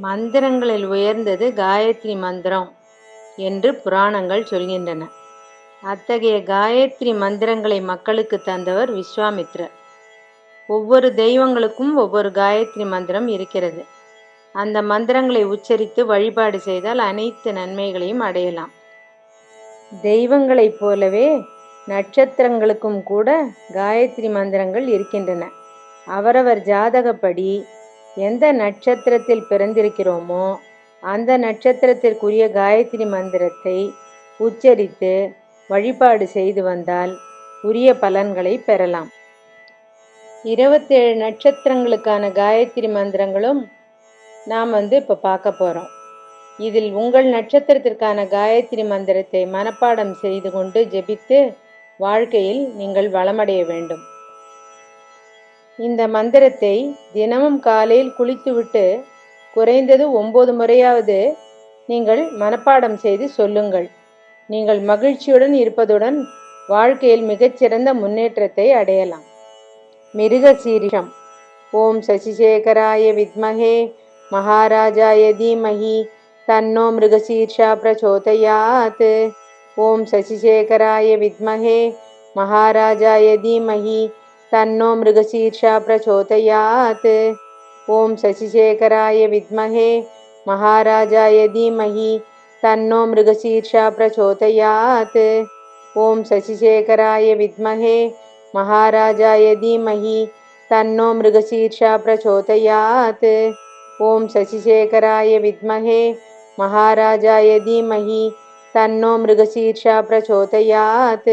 மந்திரங்களில் உயர்ந்தது காயத்ரி மந்திரம் என்று புராணங்கள் சொல்கின்றன. அத்தகைய காயத்ரி மந்திரங்களை மக்களுக்கு தந்தவர் விஸ்வாமித்ரர். ஒவ்வொரு தெய்வங்களுக்கும் ஒவ்வொரு காயத்ரி மந்திரம் இருக்கிறது. அந்த மந்திரங்களை உச்சரித்து வழிபாடு செய்தால் அனைத்து நன்மைகளையும் அடையலாம். தெய்வங்களைப் போலவே நட்சத்திரங்களுக்கும் கூட காயத்ரி மந்திரங்கள் இருக்கின்றன. அவரவர் ஜாதகப்படி எந்த நட்சத்திரத்தில் பிறந்திருக்கிறோமோ அந்த நட்சத்திரத்திற்குரிய காயத்ரி மந்திரத்தை உச்சரித்து வழிபாடு செய்து வந்தால் உரிய பலன்களை பெறலாம். இருபத்தேழு நட்சத்திரங்களுக்கான காயத்ரி மந்திரங்களும் நாம் வந்து இப்போ பார்க்க போகிறோம் இதில் உங்கள் நட்சத்திரத்திற்கான காயத்ரி மந்திரத்தை மனப்பாடம் செய்து கொண்டு ஜெபித்து வாழ்க்கையில் நீங்கள் வளமடைய வேண்டும். இந்த மந்திரத்தை தினமும் காலையில் குளித்துவிட்டு குறைந்தது ஒன்பது முறையாவது நீங்கள் மனப்பாடம் செய்து சொல்லுங்கள். நீங்கள் மகிழ்ச்சியுடன் இருப்பதுடன் வாழ்க்கையில் மிகச்சிறந்த முன்னேற்றத்தை அடையலாம். மிருகசீரிஷம். ஓம் சசிசேகராய வித்மஹே மகாராஜாய தீமஹி தன்னோ மிருகசீர்ஷா பிரச்சோதயாத் ஓம் சசிசேகராய வித்மஹே மகாராஜாய தீமஹி तन्नो मृगशीर्षा प्रचोदयात्। ॐ शशिशेखराय विद्महे महाराजाय धीमहि तन्नो मृगशीर्षा प्रचोदयात्। ॐ शशिशेखराय विद्महे महाराजाय धीमहि तन्नो मृगशीर्षा प्रचोदयात्। ॐ शशिशेखराय विद्महे महाराजाय धीमहि तन्नो मृगशीर्षा प्रचोदयात्।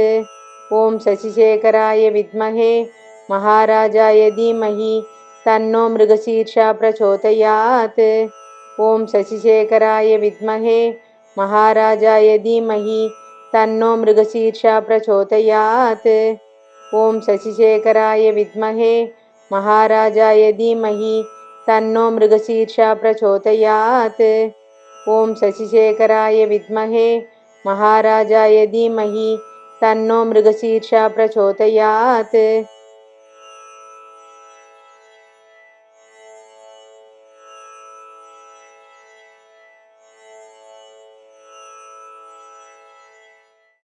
ॐ शशिशेखराय विद्महे महाराजाय धीमहि तन्नो मृगशीर्षा प्रचोदयात्। ॐ शशिशेखराय विद्महे महाराजाय धीमहि तन्नो मृगशीर्षा प्रचोदयात्। ॐ शशिशेखराय विद्महे महाराजाय धीमहि तन्नो मृगशीर्षा प्रचोदयात्। ॐ शशिशेखराय विद्महे महाराजाय धीमहि तन्नो मृगशीर्षा प्रचोदयात्।